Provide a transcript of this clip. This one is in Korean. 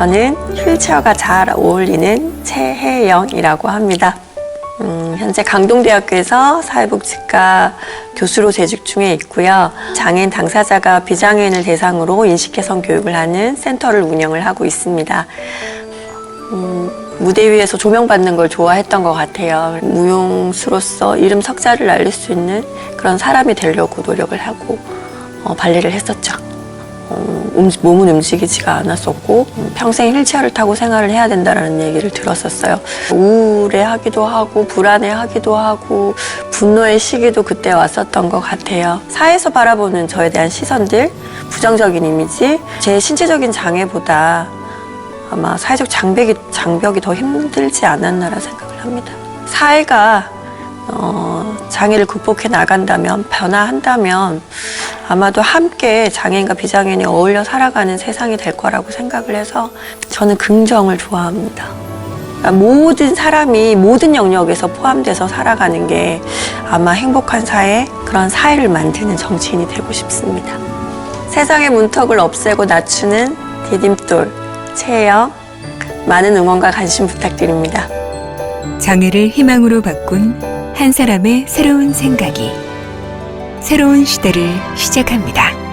저는 휠체어가 잘 어울리는 최혜영이라고 합니다. 음, 현재 강동대학교에서 사회복지과 교수로 재직 중에 있고요. 장애인 당사자가 비장애인을 대상으로 인식 개선 교육을 하는 센터를 운영을 하고 있습니다. 음, 무대 위에서 조명받는 걸 좋아했던 것 같아요. 무용수로서 이름 석자를 날릴 수 있는 그런 사람이 되려고 노력을 하고 어, 발레를 했었죠. 어, 음, 몸은 움직이지가 않았었고 음, 평생 휠체어를 타고 생활을 해야 된다는 얘기를 들었었어요. 우울해하기도 하고 불안해하기도 하고 분노의 시기도 그때 왔었던 것 같아요. 사회에서 바라보는 저에 대한 시선들, 부정적인 이미지, 제 신체적인 장애보다 아마 사회적 장벽이, 장벽이 더 힘들지 않았나라 생각을 합니다. 사회가 어, 장애를 극복해 나간다면 변화한다면 아마도 함께 장애인과 비장애인이 어울려 살아가는 세상이 될 거라고 생각을 해서 저는 긍정을 좋아합니다. 그러니까 모든 사람이 모든 영역에서 포함돼서 살아가는 게 아마 행복한 사회, 그런 사회를 만드는 정치인이 되고 싶습니다. 세상의 문턱을 없애고 낮추는 디딤돌, 최혜영, 많은 응원과 관심 부탁드립니다. 장애를 희망으로 바꾼 한 사람의 새로운 생각이 새로운 시대를 시작합니다.